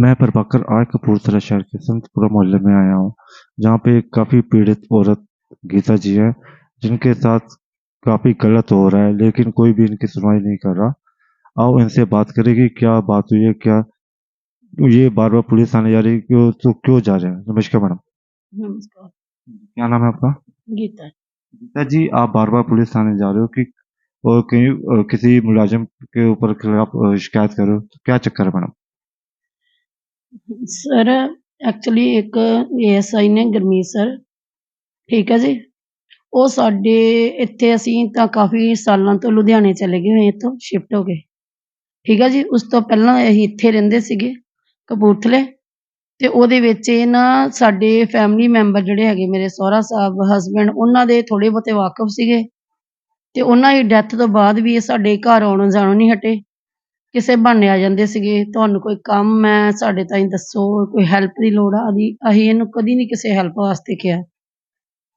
मैं प्रभाकर आज कपूरथला शहर के संतपुरा मोहल्ले में आया हूँ जहाँ पे एक काफ़ी पीड़ित औरत गीता जी है जिनके साथ काफ़ी गलत हो रहा है लेकिन कोई भी इनकी सुनवाई नहीं कर रहा। आओ इनसे बात करेगी क्या बात हुई है क्या ये बार बार पुलिस आने जा रही है क्यों तो क्यों जा रहे हैं? नमस्कार मैडम। नमस्कार। क्या नाम है आपका? गीता। गीता जी आप बार बार पुलिस थाने जा रहे हो कि और कहीं किसी मुलाजिम के ऊपर खिलाफ शिकायत करो तो क्या चक्कर है मैडम? ਸਰ ਐਕਚੁਲੀ ਇੱਕ ਏਐਸਆਈ ਨੇ ਗੁਰਮੀਤ ਸਰ ਠੀਕ ਹੈ ਜੀ? ਉਹ ਸਾਡੇ ਇੱਥੇ ਅਸੀਂ ਤਾਂ ਕਾਫੀ ਸਾਲਾਂ ਤੋਂ ਲੁਧਿਆਣੇ ਚਲੇ ਗਏ ਹੋਏ ਇੱਥੋਂ ਸ਼ਿਫਟ ਹੋ ਗਏ ਠੀਕ ਹੈ ਜੀ? ਉਸ ਤੋਂ ਪਹਿਲਾਂ ਅਸੀਂ ਇੱਥੇ ਰਹਿੰਦੇ ਸੀਗੇ ਕਪੂਰਥਲੇ। ਤੇ ਉਹਦੇ ਵਿੱਚ ਇਹ ਨਾ ਸਾਡੇ ਫੈਮਿਲੀ ਮੈਂਬਰ ਜਿਹੜੇ ਹੈਗੇ ਮੇਰੇ ਸਹੁਰਾ ਸਾਹਿਬ ਹਸਬੈਂਡ ਉਹਨਾਂ ਦੇ ਥੋੜੇ ਬਹੁਤੇ ਵਾਕਫ ਸੀਗੇ। ਤੇ ਉਹਨਾਂ ਦੀ ਡੈਥ ਤੋਂ ਬਾਅਦ ਵੀ ਇਹ ਸਾਡੇ ਘਰ ਆਉਣੋਂ ਜਾਣੋਂ ਨਹੀਂ ਹਟੇ। ਕਿਸੇ ਬਹਾਨੇ ਆ ਜਾਂਦੇ ਸੀਗੇ, ਤੁਹਾਨੂੰ ਕੋਈ ਕੰਮ ਹੈ, ਸਾਡੇ ਤਾਈਂ ਦੱਸੋ, ਕੋਈ ਹੈਲਪ ਦੀ ਲੋੜ ਆ ਦੀ ਅਸੀਂ ਇਹਨੂੰ ਕਦੀ ਨਹੀਂ ਕਿਸੇ ਹੈਲਪ ਵਾਸਤੇ ਕਿਹਾ।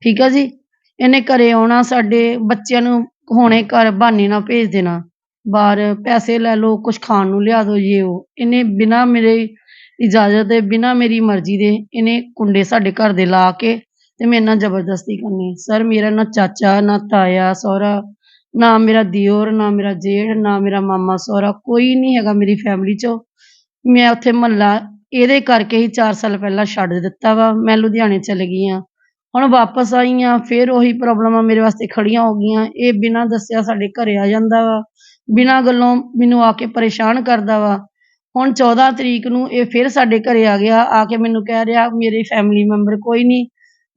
ਠੀਕ ਆ ਜੀ? ਇਹਨੇ ਘਰੇ ਆਉਣਾ, ਸਾਡੇ ਬੱਚਿਆਂ ਨੂੰ ਹੁਣੇ ਘਰ ਬਹਾਨੇ ਨਾਲ ਭੇਜ ਦੇਣਾ। ਬਾਹਰ ਪੈਸੇ ਲੈ ਲਓ ਕੁਝ ਖਾਣ ਨੂੰ ਲਿਆ ਦਿਓ ਜੇ ਉਹ। ਇਹਨੇ ਬਿਨਾਂ ਮੇਰੇ ਇਜਾਜ਼ਤ ਦੇ, ਬਿਨਾਂ ਮੇਰੀ ਮਰਜ਼ੀ ਦੇ ਇਹਨੇ ਕੁੰਡੇ ਸਾਡੇ ਘਰ ਦੇ ਲਾ ਕੇ ਤੇ ਮੇਰੇ ਨਾਲ ਜ਼ਬਰਦਸਤੀ ਕਰਨੀ। ਸਰ, ਮੇਰਾ ਨਾ ਚਾਚਾ, ਨਾ ਤਾਇਆ, ਸਹੁਰਾ ਨਾ ਮੇਰਾ ਦਿਓਰ, ਨਾ ਮੇਰਾ ਜੇਠ, ਨਾ ਮੇਰਾ ਮਾਮਾ ਸਹੁਰਾ, ਕੋਈ ਨਹੀਂ ਹੈਗਾ ਮੇਰੀ ਫੈਮਿਲੀ ਚੋਂ। ਮੈਂ ਉੱਥੇ ਮਹੱਲਾ ਇਹਦੇ ਕਰਕੇ ਹੀ 4 ਸਾਲ ਪਹਿਲਾਂ ਛੱਡ ਦਿੱਤਾ ਵਾ। ਮੈਂ ਲੁਧਿਆਣੇ ਚਲੇ ਗਈ ਹਾਂ ਹੁਣ ਵਾਪਸ ਆਈ ਹਾਂ ਫਿਰ ਉਹੀ ਪ੍ਰੋਬਲਮਾਂ ਮੇਰੇ ਵਾਸਤੇ ਖੜੀਆਂ ਹੋ ਗਈਆਂ। ਇਹ ਬਿਨਾਂ ਦੱਸਿਆ ਸਾਡੇ ਘਰੇ ਆ ਜਾਂਦਾ ਵਾ। ਬਿਨਾਂ ਗੱਲੋਂ ਮੈਨੂੰ ਆ ਕੇ ਪਰੇਸ਼ਾਨ ਕਰਦਾ ਵਾ। ਹੁਣ 14 ਤਰੀਕ ਨੂੰ ਇਹ ਫਿਰ ਸਾਡੇ ਘਰੇ ਆ ਗਿਆ। ਆ ਕੇ ਮੈਨੂੰ ਕਹਿ ਰਿਹਾ, ਮੇਰੇ ਫੈਮਿਲੀ ਮੈਂਬਰ ਕੋਈ ਨਹੀਂ।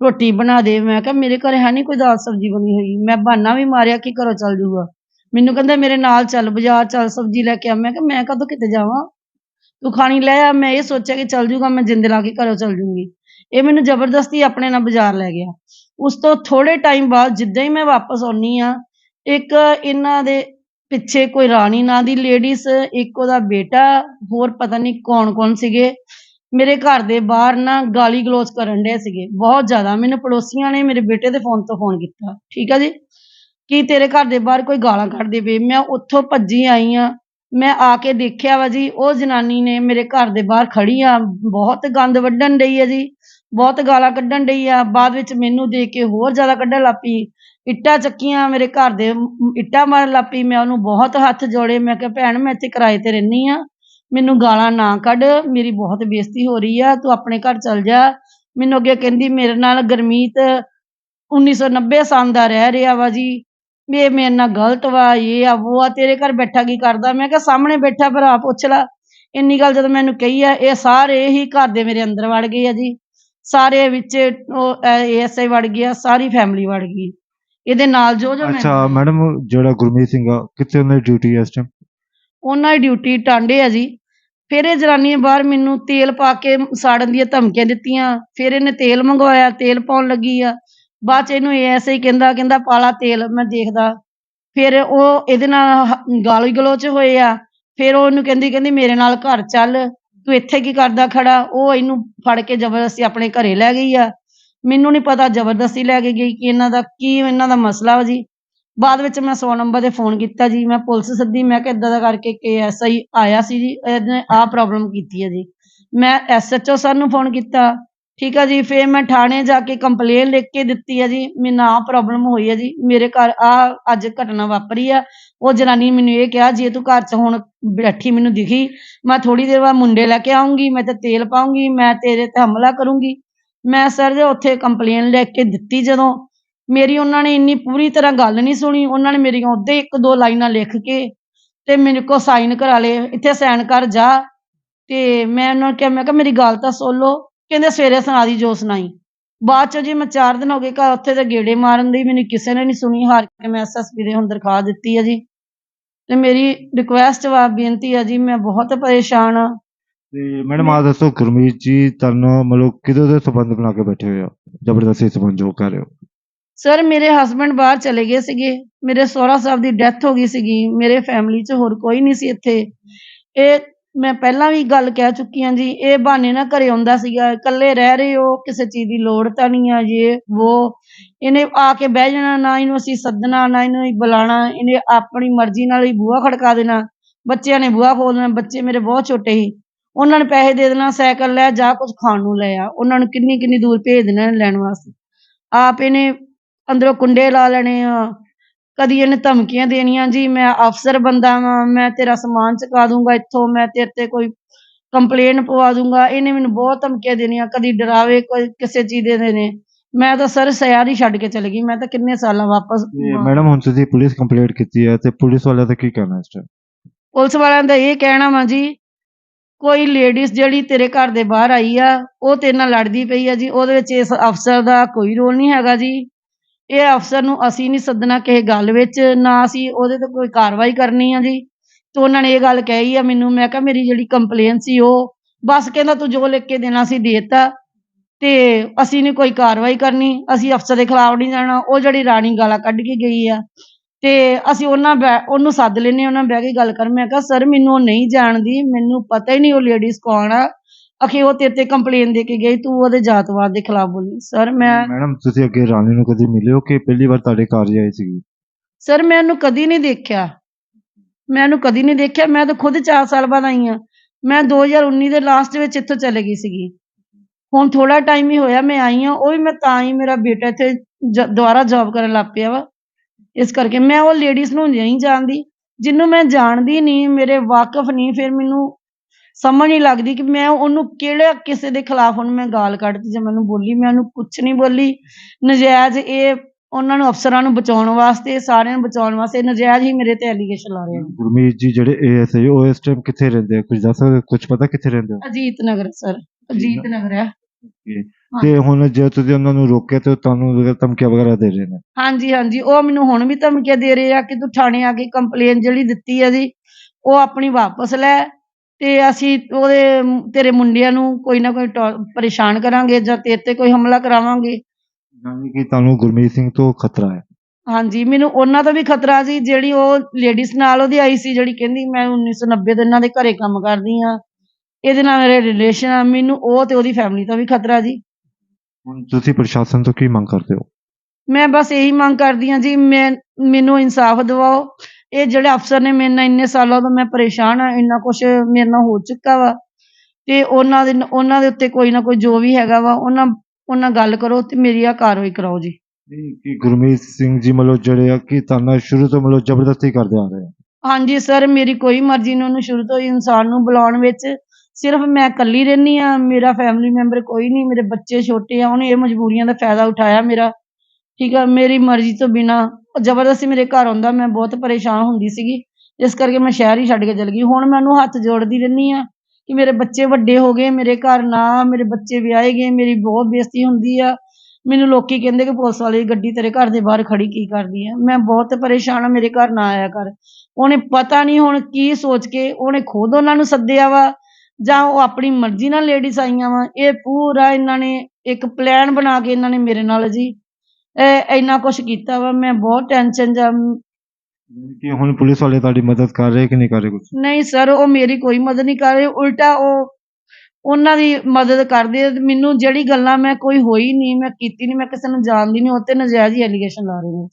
ਰੋਟੀ ਬਣਾ ਦੇ। ਮੈਂ ਕਿਹਾ, ਮੇਰੇ ਘਰੇ ਹੈ ਨਹੀਂ ਕੋਈ ਦਾਲ ਸਬਜ਼ੀ ਬਣੀ ਹੋਈ। ਮੈਂ ਬਹਾਨਾ ਵੀ ਮਾਰਿਆ ਕਿ ਘਰੋਂ ਚੱਲ ਜੂਗਾ। ਮੈਨੂੰ ਕਹਿੰਦਾ, ਮੇਰੇ ਨਾਲ ਚੱਲ, ਬਾਜ਼ਾਰ ਚੱਲ, ਸਬਜ਼ੀ ਲੈ ਕੇ ਆ। ਮੈਂ ਕਿਹਾ, ਮੈਂ ਕਦੋਂ ਕਿਤੇ ਜਾਵਾਂ? ਤੂੰ ਖਾਣੀ ਲੈ ਆ। ਮੈਂ ਇਹ ਸੋਚਿਆ ਕਿ ਚੱਲ ਜੂਗਾ, ਮੈਂ ਜਿੰਦ ਲਾ ਕੇ ਘਰੋਂ ਚੱਲ ਜੂਗੀ। ਇਹ ਮੈਨੂੰ ਜ਼ਬਰਦਸਤੀ ਆਪਣੇ ਨਾਲ ਬਾਜ਼ਾਰ ਲੈ ਗਿਆ। ਉਸ ਤੋਂ ਥੋੜੇ ਟਾਈਮ ਬਾਅਦ ਜਿੱਦਾਂ ਹੀ ਮੈਂ ਵਾਪਸ ਆਉਣੀ ਆ ਇੱਕ ਇਹਨਾਂ ਦੇ ਪਿੱਛੇ ਕੋਈ ਰਾਣੀ ਨਾਂ ਦੀ ਲੇਡੀਜ਼ ਇੱਕ ਉਹਦਾ ਬੇਟਾ, ਹੋਰ ਪਤਾ ਨਹੀਂ ਕੌਣ ਕੌਣ ਸੀਗੇ। ਮੇਰੇ ਘਰ ਦੇ ਬਾਹਰ ਨਾ ਗਾਲੀ ਗਲੋਚ ਕਰਨ ਡੇ ਸੀਗੇ। ਬਹੁਤ ਜ਼ਿਆਦਾ। ਮੈਨੂੰ ਪੜੋਸੀਆਂ ਨੇ ਮੇਰੇ ਬੇਟੇ ਦੇ ਫੋਨ ਤੋਂ ਫੋਨ ਕੀਤਾ। ਠੀਕ ਆ ਜੀ? ਕਿ ਤੇਰੇ ਘਰ ਦੇ ਬਾਹਰ ਕੋਈ ਗਾਲਾਂ ਕੱਢਦੇ ਪਏ ਮੈਂ ਉੱਥੋਂ ਭੱਜੀ ਆਈ ਆ। ਮੈਂ ਆ ਕੇ ਦੇਖਿਆ ਵਾ ਜੀ, ਉਹ ਜਨਾਨੀ ਨੇ ਮੇਰੇ ਘਰ ਦੇ ਬਾਹਰ ਖੜੀ ਆ। ਬਹੁਤ ਗੰਦ ਵੱਢਣ ਡਈ ਆ ਜੀ। ਬਹੁਤ ਗਾਲਾਂ ਕੱਢਣ ਡਈ ਆ। ਬਾਅਦ ਵਿੱਚ ਮੈਨੂੰ ਦੇਖ ਕੇ ਹੋਰ ਜ਼ਿਆਦਾ ਕੱਢਣ ਲੱਗ ਪਈ। ਇੱਟਾਂ ਚੱਕੀਆਂ ਮੇਰੇ ਘਰ ਦੇ, ਇੱਟਾਂ ਮਾਰਨ ਲੱਗ ਪਈ। ਮੈਂ ਉਹਨੂੰ ਬਹੁਤ ਹੱਥ ਜੋੜੇ। ਮੈਂ ਕਿਹਾ, ਭੈਣ, ਮੈਂ ਇੱਥੇ ਕਿਰਾਏ ਤੇ ਰਹਿੰਦੀ ਆ। ਮੈਨੂੰ ਗਾਲਾਂ ਨਾ ਕੱਢ, ਮੇਰੀ ਬਹੁਤ ਬੇਇੱਜ਼ਤੀ ਹੋ ਰਹੀ ਆ, ਤੂੰ ਆਪਣੇ ਘਰ ਚਲ ਜਾ। ਮੈਨੂੰ ਅੱਗੇ ਕਹਿੰਦੀ, ਮੇਰੇ ਨਾਲ ਗਰਮੀਤ 1990 ਸਾਲ ਦਾ ਰਹਿ ਰਿਹਾ ਵਾ ਜੀ। ਇਹ ਮੇਰੇ ਨਾਲ ਗਲਤ ਵਾ, ਇਹ ਆ, ਉਹ ਆ, ਤੇਰੇ ਘਰ ਬੈਠਾ ਕੀ ਕਰਦਾ? ਮੈਂ ਕਿਹਾ, ਸਾਹਮਣੇ ਬੈਠਾ ਭਰਾ, ਪੁੱਛ ਲਾ। ਇੰਨੀ ਗੱਲ ਜਦੋਂ ਮੈਨੂੰ ਕਹੀ ਆ, ਇਹ ਸਾਰੇ ਹੀ ਘਰ ਦੇ ਮੇਰੇ ਅੰਦਰ ਵੜ ਗਏ ਆ ਜੀ। ਸਾਰੇ ਵਿੱਚ ਉਹ ਏਐਸਆਈ ਵੜ ਗਿਆ ਸਾਰੀ ਫੈਮਿਲੀ ਵੜ ਗਈ। ਇਹਦੇ ਨਾਲ ਜੋ ਜੋ ਅੱਛਾ, ਮੈਡਮ, ਜਿਹੜਾ ਗੁਰਮੀਤ ਸਿੰਘ ਆ, ਕਿੱਥੇ ਉਹਨੇ ਡਿਊਟੀ ਇਸ ਟਾਈਮ ਉਹਨਾਂ ਦੀ ਡਿਊਟੀ ਟਾਂਡੇ ਆ ਜੀ। ਫਿਰ ਇਹ ਜਨਾਨੀਆਂ ਬਾਹਰ ਮੈਨੂੰ ਤੇਲ ਪਾ ਕੇ ਸਾੜਨ ਦੀਆਂ ਧਮਕੀਆਂ ਦਿੱਤੀਆਂ। ਫਿਰ ਇਹਨੇ ਤੇਲ ਮੰਗਵਾਇਆ, ਤੇਲ ਪਾਉਣ ਲੱਗੀ ਆ। ਬਾਅਦ ਚ ਇਹਨੂੰ ਐਸੇ ਹੀ ਕਹਿੰਦਾ ਕਹਿੰਦਾ ਪਾਲਾ ਤੇਲ, ਮੈਂ ਦੇਖਦਾ। ਫਿਰ ਉਹ ਇਹਦੇ ਨਾਲ ਹ- ਗਾਲੀ ਗਲੋਚ ਹੋਏ ਆ। ਫਿਰ ਉਹ ਉਹਨੂੰ ਕਹਿੰਦੀ ਕਹਿੰਦੀ ਮੇਰੇ ਨਾਲ ਘਰ ਚੱਲ, ਤੂੰ ਇੱਥੇ ਕੀ ਕਰਦਾ ਖੜਾ? ਉਹ ਇਹਨੂੰ ਫੜ ਕੇ ਜ਼ਬਰਦਸਤੀ ਆਪਣੇ ਘਰੇ ਲੈ ਗਈ ਆ। ਮੈਨੂੰ ਨਹੀਂ ਪਤਾ ਜ਼ਬਰਦਸਤੀ ਲੈ ਕੇ ਗਈ ਕਿ ਇਹਨਾਂ ਦਾ, ਕੀ ਇਹਨਾਂ ਦਾ ਮਸਲਾ ਵਾ ਜੀ। ਬਾਅਦ ਵਿੱਚ ਮੈਂ 100 ਨੰਬਰ ਤੇ ਫੋਨ ਕੀਤਾ ਜੀ, ਮੈਂ ਪੁਲਿਸ ਸੱਦੀ ਮੈਂ ਕਿਹਾ ਇਦਾਂ ਦਾ ਕਰਕੇ ਕਿ ਆਇਆ ਸੀ ਜੀ, ਇਹਨੇ ਆਹ ਪ੍ਰੋਬਲਮ ਕੀਤੀ ਹੈ ਜੀ। ਮੈਂ ਐਸਐਚਓ ਸਰ ਨੂੰ ਫੋਨ ਕੀਤਾ, ਠੀਕ ਆ ਜੀ, ਫਿਰ ਮੈਂ ਥਾਣੇ ਜਾ ਕੇ ਕੰਪਲੇਨ ਲਿਖ ਕੇ ਦਿੱਤੀ ਆ ਜੀ, ਮੈਨੂੰ ਆਹ ਪ੍ਰੋਬਲਮ ਹੋਈ ਹੈ ਜੀ, ਮੇਰੇ ਘਰ ਆ ਅੱਜ ਘਟਨਾ ਵਾਪਰੀ ਆ, ਉਹ ਜਨਾਨੀ ਮੈਨੂੰ ਇਹ ਕਿਹਾ, ਜੇ ਤੂੰ ਘਰ 'ਚ ਹੁਣ ਬੈਠੀ ਮੈਨੂੰ ਦਿਖੀ, ਮੈਂ ਥੋੜੀ ਦੇਰ ਬਾਅਦ ਮੁੰਡੇ ਲੈ ਕੇ ਆਉਂਗੀ ਮੈਂ ਤੇ ਤੇਲ ਪਾਉਂਗੀ ਮੈਂ ਤੇਰੇ ਤੇ ਹਮਲਾ ਕਰੂੰਗੀ। ਮੈਂ ਸਰ ਜੀ ਉੱਥੇ ਕੰਪਲੇਨ ਲਿਖ ਕੇ ਦਿੱਤੀ ਜਦੋਂ ਮੇਰੀ ਉਹਨਾਂ ਨੇ ਇੰਨੀ ਪੂਰੀ ਤਰ੍ਹਾਂ ਗੱਲ ਨਹੀਂ ਸੁਣੀ, ਉਹਨਾਂ ਨੇ ਮੇਰੀਆਂ ਉਹਦੇ ਇੱਕ ਦੋ ਲਾਈਨਾਂ ਲਿਖ ਕੇ ਤੇ ਮੇਰੇ ਕੋ ਸਾਈਨ ਕਰਾ ਲਏ, ਇੱਥੇ ਸਾਈਨ ਕਰ ਜਾ। ਤੇ ਮੈਂ ਉਹਨਾਂ ਨੂੰ ਕਿਹਾ, ਮੈਂ ਕਿਹਾ, ਮੇਰੀ ਗੱਲ ਤਾਂ ਸੁਣ ਲਓ, ਕਹਿੰਦੇ ਸਵੇਰੇ ਸੁਣਾ ਦੀ ਜੋ ਸੁਣਾਈ। ਬਾਅਦ ਚ ਜੀ ਮੈਂ 4 ਦਿਨ ਹੋ ਗਏ ਘਰ ਉੱਥੇ ਤੇ ਗੇੜੇ ਮਾਰਨ ਦੀ, ਮੈਨੂੰ ਕਿਸੇ ਨੇ ਨਹੀਂ ਸੁਣੀ, ਹਾਰ ਕੇ ਮੈਂ ਐਸਐਸਪੀ ਦੇ ਹੁਣ ਦਰਖਾਸਤ ਦਿੱਤੀ ਹੈ ਜੀ। ਤੇ ਮੇਰੀ ਰਿਕੁਐਸਟ ਵਾ, ਬੇਨਤੀ ਹੈ ਜੀ, ਮੈਂ ਬਹੁਤ ਪਰੇਸ਼ਾਨ ਆ। ਤੇ ਮੈਡਮ ਆ ਦੱਸੋ, ਗੁਰਮੀਤ ਜੀ, ਤੁਹਾਨੂੰ ਮਤਲਬ ਕਿਹਦੇ ਦੇ ਸੰਬੰਧ ਬਣਾ ਕੇ ਬੈਠੇ ਹੋਏ ਜ਼ਬਰਦਸਤੀ ਸੰਬੰਧ ਜੋ ਕਰ ਰਹੇ ਹੋ। ਸਰ ਮੇਰੇ ਹਸਬੰਡ ਬਾਹਰ ਚਲੇ ਗਏ ਸੀਗੇ। ਮੇਰੇ ਸਹੁਰਾ ਸਾਹਿਬ ਦੀ ਡੈਥ ਹੋ ਗਈ ਸੀਗੀ। ਮੇਰੇ ਫੈਮਿਲੀ 'ਚ ਹੋਰ ਕੋਈ ਨਹੀਂ ਸੀ ਇੱਥੇ। ਇਹ ਮੈਂ ਪਹਿਲਾਂ ਵੀ ਗੱਲ ਕਹਿ ਚੁੱਕੀ ਹਾਂ ਜੀ, ਇਹ ਬਹਾਨੇ ਨਾਲ ਘਰੇ ਆਉਂਦਾ ਸੀਗਾ। ਇਕੱਲੇ ਰਹਿ ਰਹੇ ਹੋ, ਕਿਸੇ ਚੀਜ਼ ਦੀ ਲੋੜ ਤਾਂ ਨਹੀਂ ਆ ਇਹ ਉਹ ਇਹਨੇ ਆ ਕੇ ਬਹਿ ਜਾਣਾ, ਨਾ ਇਹਨੂੰ ਅਸੀਂ ਸੱਦਣਾ, ਨਾ ਇਹਨੂੰ ਅਸੀਂ ਬੁਲਾਣਾ। ਇਹਨੇ ਆਪਣੀ ਮਰਜ਼ੀ ਨਾਲ ਹੀ ਬੂਹਾ ਖੜਕਾ ਦੇਣਾ। ਬੱਚਿਆਂ ਨੇ ਬੂਹਾ ਖੋਲ ਦੇਣਾ, ਬੱਚੇ ਮੇਰੇ ਬਹੁਤ ਛੋਟੇ ਸੀ। ਉਹਨਾਂ ਨੇ ਪੈਸੇ ਦੇ ਦੇਣਾ, ਸਾਈਕਲ ਲੈ, ਜਾ ਕੁਝ ਖਾਣ ਨੂੰ ਲੈ ਆ। ਉਹਨਾਂ ਨੂੰ ਕਿੰਨੀ ਕਿੰਨੀ ਦੂਰ ਭੇਜ ਦੇਣਾ ਲੈਣ ਵਾਸਤੇ। ਆਪ ਇਹਨੇ ਅੰਦਰੋਂ ਕੁੰਡੇ ਲਾ ਲੈਣੇ ਆ। ਕਦੀ ਇਹਨੇ ਧਮਕੀਆਂ ਦੇਣੀਆਂ ਜੀ ਮੈਂ ਅਫਸਰ ਬੰਦਾ ਵਾਂ ਮੈਂ ਤੇਰਾ ਸਮਾਨ ਚੁਕਾ ਦੂੰਗਾ ਇੱਥੋਂ ਮੈਂ ਤੇਰੇ ਤੇ ਕੋਈ ਕੰਪਲੇਨ ਪਵਾ ਦੂੰਗਾ। ਇਹਨੇ ਮੈਨੂੰ ਬਹੁਤ ਧਮਕੀਆਂ ਦੇਣੀਆਂ ਕਦੀ ਡਰਾਵੇ ਕੋਈ ਕਿਸੇ ਚੀਜ਼ ਦੇ ਦੇਣੇ। ਮੈਂ ਤਾਂ ਸਰ ਸਿਆਰ ਹੀ ਛੱਡ ਕੇ ਚਲੀ ਗਈ ਮੈਂ ਤਾਂ ਕਿੰਨੇ ਸਾਲਾਂ ਵਾਪਸ ਤੇ ਮੈਡਮ ਹੁਣ ਤੁਸੀਂ ਪੁਲਿਸ ਕੰਪਲੇਂਟ ਕੀਤੀ ਹੈ ਤੇ ਪੁਲਿਸ ਵਾਲਿਆਂ ਦਾ ਕੀ ਕਹਿਣਾ ਇਸ ਟਾਈਮ ਪੁਲਿਸ ਵਾਲਿਆਂ ਦਾ ਇਹ ਕਹਿਣਾ ਵਾ ਜੀ ਕੋਈ ਲੇਡੀਜ਼ ਜਿਹੜੀ ਤੇਰੇ ਘਰ ਦੇ ਬਾਹਰ ਆਈ ਆ ਉਹ ਤੇਰੇ ਨਾਲ ਲੜਦੀ ਪਈ ਆ ਜੀ ਉਹਦੇ ਵਿੱਚ ਇਸ ਅਫਸਰ ਦਾ ਕੋਈ ਰੋਲ ਨਹੀਂ ਹੈਗਾ ਜੀ। ਇਹ ਅਫਸਰ ਨੂੰ ਅਸੀਂ ਨਹੀਂ ਸੱਦਣਾ ਕਿਸੇ ਗੱਲ ਵਿੱਚ, ਨਾ ਅਸੀਂ ਉਹਦੇ ਤੇ ਕੋਈ ਕਾਰਵਾਈ ਕਰਨੀ ਆ ਜੀ। ਤੇ ਉਹਨਾਂ ਨੇ ਇਹ ਗੱਲ ਕਹੀ ਆ ਮੈਨੂੰ, ਮੈਂ ਕਿਹਾ ਮੇਰੀ ਜਿਹੜੀ ਕੰਪਲੇਨ ਸੀ ਉਹ, ਬਸ ਕਹਿੰਦਾ ਤੂੰ ਜੋ ਲਿਖ ਕੇ ਦੇਣਾ ਸੀ ਦੇਤਾ। ਤੇ ਅਸੀਂ ਨਹੀਂ ਕੋਈ ਕਾਰਵਾਈ ਕਰਨੀ, ਅਸੀਂ ਅਫਸਰ ਦੇ ਖਿਲਾਫ ਨਹੀਂ ਜਾਣਾ, ਉਹ ਜਿਹੜੀ ਰਾਣੀ ਗਾਲਾਂ ਕੱਢ ਕੇ ਗਈ ਆ। ਤੇ ਅਸੀਂ ਉਹਨਾਂ ਬੈ- ਉਹਨੂੰ ਸੱਦ ਲੈਨੇ ਉਹਨਾਂ ਬਹਿ ਕੇ ਗੱਲ ਕਰ ਮੈਂ ਕਿਹਾ, ਸਰ, ਮੈਨੂੰ ਉਹ ਨਹੀਂ ਜਾਣਦੀ, ਮੈਨੂੰ ਪਤਾ ਹੀ ਨਹੀਂ ਉਹ ਲੇਡੀਜ਼ ਕੌਣ ਆ। ਅਖੇ ਉਹ ਤੇਰੇ ਤੇ ਕੰਪਲੇਨ ਦੇ ਕੇ ਗਈ ਤੂੰ ਉਹਦੇ ਜਾਤਵਾਦ ਦੇ ਖਿਲਾਫ ਬੋਲੀ। ਸਰ ਮੈਂ ਮੈਡਮ ਤੁਸੀਂ ਅੱਗੇ ਰਾਣੀ ਨੂੰ ਕਦੀ ਮਿਲੇ ਹੋ ਕਿ ਪਹਿਲੀ ਵਾਰ ਤੁਹਾਡੇ ਘਰ ਹੀ ਆਈ ਸੀਗੀ ਸਰ ਮੈਂ ਉਹਨੂੰ ਕਦੀ ਨਹੀਂ ਦੇਖਿਆ। ਮੈਂ ਉਹਨੂੰ ਕਦੀ ਨਹੀਂ ਦੇਖਿਆ। ਮੈਂ ਤਾਂ ਖੁਦ 4 ਸਾਲ ਬਾਅਦ ਆਈ ਹਾਂ। ਮੈਂ 2019 ਦੇ ਲਾਸਟ ਵਿੱਚ ਇੱਥੋਂ ਚਲੇ ਗਈ ਸੀਗੀ। ਹੁਣ ਥੋੜਾ ਟਾਈਮ ਹੀ ਹੋਇਆ ਮੈਂ ਆਈ ਹਾਂ ਉਹ ਵੀ ਮੈਂ ਤਾਂ ਹੀ ਮੇਰਾ ਬੇਟਾ ਇੱਥੇ ਦੁਬਾਰਾ ਜੌਬ ਕਰਨ ਲੱਗ ਪਿਆ ਵਾ। ਇਸ ਕਰਕੇ ਮੈਂ ਉਹ ਲੇਡੀਜ਼ ਨੂੰ ਨਹੀਂ ਜਾਣਦੀ ਜਿਹਨੂੰ ਮੈਂ ਜਾਣਦੀ ਨਹੀਂ ਮੇਰੇ ਵਾਕਫ ਨਹੀਂ ਫਿਰ ਮੈਨੂੰ ਸਮਝ ਨਹੀਂ ਲੱਗਦੀ ਕਿ ਮੈਂ ਉਹਨੂੰ ਕਿਹੜਾ ਕਿਸੇ ਦੇ ਖਿਲਾਫ ਹੁਣ ਮੈਂ ਗਾਲ ਕੱਢਤੀ ਜੇ ਮੈਨੂੰ ਬੋਲੀ ਮੈਂ ਉਹਨੂੰ ਕੁਝ ਨਹੀਂ ਬੋਲੀ। ਨਜਾਇਜ਼ ਇਹ ਉਹਨਾਂ ਨੂੰ ਅਫਸਰਾਂ ਨੂੰ ਬਚਾਉਣ ਵਾਸਤੇ ਸਾਰਿਆਂ ਨੂੰ ਬਚਾਉਣ ਵਾਸਤੇ ਨਜਾਇਜ਼ ਹੀ ਮੇਰੇ ਤੇ ਐਲੀਗੇਸ਼ਨ ਲਾ ਰਹੇ ਨੇ ਗੁਰਮੀਤ ਜੀ ਜਿਹੜੇ ਏਐਸਆਈ ਉਹ ਇਸ ਟਾਈਮ ਕਿੱਥੇ ਰਹਿੰਦੇ ਆ? ਕੁਝ ਦੱਸ ਸਕਦੇ ਕੁਝ ਪਤਾ ਕਿੱਥੇ ਰਹਿੰਦੇ ਹੋ ਅਜੀਤ ਨਗਰ ਸਰ। ਅਜੀਤ ਨਗਰ ਹੈ ਤੇ ਹੁਣ ਜੇ ਤੁਸੀਂ ਉਹਨਾਂ ਨੂੰ ਰੋਕਿਆ ਤੇ ਉਹ ਤੁਹਾਨੂੰ ਧਮਕੀਆਂ ਵਗੈਰਾ ਦੇ ਰਹੇ ਨੇ? ਹਾਂਜੀ ਹਾਂਜੀ। ਉਹ ਮੈਨੂੰ ਹੁਣ ਵੀ ਧਮਕੀਆਂ ਦੇ ਰਹੇ ਆ ਕਿ ਤੂੰ ਥਾਣੇ ਆ ਕੇ ਕੰਪਲੇਨ ਜਿਹੜੀ ਦਿੱਤੀ ਆ ਜੀ ਉਹ ਆਪਣੀ ਵਾਪਸ ਲੈ। ਤੇ ਅਸੀਂ ਉਹਦੇ ਤੇਰੇ ਮੁੰਡਿਆਂ ਨੂੰ ਕੋਈ ਨਾ ਕੋਈ ਪਰੇਸ਼ਾਨ ਕਰਾਂਗੇ ਜਾਂ ਤੇਰੇ ਤੇ ਕੋਈ ਹਮਲਾ ਕਰਾਵਾਂਗੇ। ਯਾਨੀ ਕਿ ਤੁਹਾਨੂੰ ਗੁਰਮੀਤ ਸਿੰਘ ਤੋਂ ਖਤਰਾ ਹੈ। ਹਾਂਜੀ ਮੈਨੂੰ ਉਹਨਾਂ ਤੋਂ ਵੀ ਖਤਰਾ ਸੀ ਜਿਹੜੀ ਉਹ ਲੇਡੀਜ਼ ਨਾਲ ਉਹਦੀ ਆਈ ਸੀ ਜਿਹੜੀ ਕਹਿੰਦੀ ਮੈਂ 1990 ਦੇ ਇਹਨਾਂ ਦੇ ਘਰੇ ਕੰਮ ਕਰਦੀ ਆ ਇਹਦੇ ਨਾਲ ਮੇਰੇ ਰਿਲੇਸ਼ਨ ਆ ਮੈਨੂੰ ਉਹ ਤੇ ਉਹਦੀ ਫੈਮਿਲੀ ਤੋਂ ਵੀ ਖਤਰਾ ਜੀ। ਹੁਣ ਤੁਸੀਂ ਪ੍ਰਸ਼ਾਸਨ ਤੋਂ ਕੀ ਮੰਗ ਕਰਦੇ ਹੋ? ਮੈਂ ਬਸ ਇਹੀ ਮੰਗ ਕਰਦੀ ਹਾਂ ਜੀ ਮੈਂ ਮੈਨੂੰ ਇਨਸਾਫ ਦਿਵਾਓ। ਇਹ ਜਿਹੜੇ ਅਫਸਰ ਨੇ ਮੇਰੇ ਨਾਲ ਇੰਨੇ ਸਾਲਾਂ ਤੋਂ ਮੈਂ ਪਰੇਸ਼ਾਨ ਆ ਇੰਨਾ ਕੁਝ ਮੇਰੇ ਨਾਲ ਹੋ ਚੁੱਕਾ ਵਾ। ਤੇ ਉਹਨਾਂ ਦੇ ਉਹਨਾਂ ਦੇ ਉੱਤੇ ਕੋਈ ਨਾ ਕੋਈ ਜੋ ਵੀ ਹੈਗਾ ਵਾ ਉਹਨਾਂ ਉਹਨਾਂ ਗੱਲ ਕਰੋ ਤੇ ਮੇਰੀ ਆ ਕਾਰਵਾਈ ਕਰਾਓ ਜੀ। ਕਿ ਗੁਰਮੀਤ ਸਿੰਘ ਜੀ ਮਤਲਬ ਜਿਹੜੇ ਆ ਕਿ ਤੁਹਾਨੂੰ ਸ਼ੁਰੂ ਤੋਂ ਮਤਲਬ ਜ਼ਬਰਦਸਤੀ ਕਰਦੇ ਆ ਰਹੇ ਆ? ਹਾਂਜੀ ਸਰ ਮੇਰੀ ਕੋਈ ਮਰਜ਼ੀ ਨਹੀਂ ਉਹਨੂੰ ਸ਼ੁਰੂ ਤੋਂ ਹੀ ਇਨਸਾਨ ਨੂੰ ਬੁਲਾਉਣ ਵਿੱਚ। ਸਿਰਫ ਮੈਂ ਇਕੱਲੀ ਰਹਿੰਦੀ ਆ ਮੇਰਾ ਫੈਮਿਲੀ ਮੈਂਬਰ ਕੋਈ ਨਹੀਂ ਮੇਰੇ ਬੱਚੇ ਛੋਟੇ ਆ ਉਹਨੇ ਇਹ ਮਜਬੂਰੀਆਂ ਦਾ ਫਾਇਦਾ ਉਠਾਇਆ ਮੇਰਾ। ਠੀਕ ਆ, ਮੇਰੀ ਮਰਜ਼ੀ ਤੋਂ ਬਿਨਾ ਜ਼ਬਰਦਸਤੀ ਮੇਰੇ ਘਰ ਆਉਂਦਾ, ਮੈਂ ਬਹੁਤ ਪਰੇਸ਼ਾਨ ਹੁੰਦੀ ਸੀਗੀ। ਇਸ ਕਰਕੇ ਮੈਂ ਸ਼ਹਿਰ ਹੀ ਛੱਡ ਕੇ ਚਲ ਗਈ। ਹੁਣ ਮੈਂ ਉਹਨੂੰ ਹੱਥ ਜੋੜਦੀ ਰਹਿੰਦੀ ਆ ਕਿ ਮੇਰੇ ਬੱਚੇ ਵੱਡੇ ਹੋ ਗਏ, ਮੇਰੇ ਘਰ ਨਾ, ਮੇਰੇ ਬੱਚੇ ਵਿਆਹੇ ਗਏ, ਮੇਰੀ ਬਹੁਤ ਬੇਇੱਜ਼ਤੀ ਹੁੰਦੀ ਆ। ਮੈਨੂੰ ਲੋਕੀ ਕਹਿੰਦੇ ਕਿ ਪੁਲਿਸ ਵਾਲੀ ਗੱਡੀ ਤੇਰੇ ਘਰ ਦੇ ਬਾਹਰ ਖੜੀ ਕੀ ਕਰਦੀ ਆ? ਮੈਂ ਬਹੁਤ ਪਰੇਸ਼ਾਨ ਆ ਮੇਰੇ ਘਰ ਨਾ ਆਇਆ ਕਰ। ਉਹਨੇ ਪਤਾ ਨਹੀਂ ਹੁਣ ਕੀ ਸੋਚ ਕੇ ਉਹਨੇ ਖੁਦ ਉਹਨਾਂ ਨੂੰ ਸੱਦਿਆ ਵਾ, ਜਾਂ ਉਹ ਆਪਣੀ ਮਰਜ਼ੀ ਨਾਲ ਲੇਡੀਜ਼ ਆਈਆਂ ਵਾ। ਇਹ ਪੂਰਾ ਇਹਨਾਂ ਨੇ ਇੱਕ ਪਲਾਨ ਬਣਾ ਕੇ ਇਹਨਾਂ ਨੇ ਮੇਰੇ ਨਾਲ ਜੀ। ਇਹ ਇੰਨਾ ਕੁਝ ਕੀਤਾ ਵਾ ਮੈਂ ਬਹੁਤ ਟੈਨਸ਼ਨ ਜਾਂ ਕਿ ਹੁਣ ਪੁਲਿਸ ਵਾਲੇ ਤੁਹਾਡੀ ਮਦਦ ਕਰ ਰਹੇ ਕਿ ਨਹੀਂ ਕਰ ਰਹੇ ਕੁਝ ਨਹੀਂ ਸਰ ਉਹ ਮੇਰੀ ਕੋਈ ਮਦਦ ਨਹੀਂ ਕਰ ਰਹੇ ਉਲਟਾ ਉਹ ਉਹਨਾਂ ਦੀ ਮਦਦ ਕਰਦੇ ਆ। ਤੇ ਮੈਨੂੰ ਜਿਹੜੀ ਗੱਲਾਂ ਮੈਂ ਕੋਈ ਹੋਈ ਨਹੀਂ ਮੈਂ ਕੀਤੀ ਨਹੀਂ ਮੈਂ ਕਿਸੇ ਨੂੰ ਜਾਣਦੀ ਨਹੀਂ ਉਹ ਤੇ ਨਜਾਇਜ਼ ਹੀ ਐਲੀਗੇਸ਼ਨ ਲਾ ਰਹੇ ਨੇ।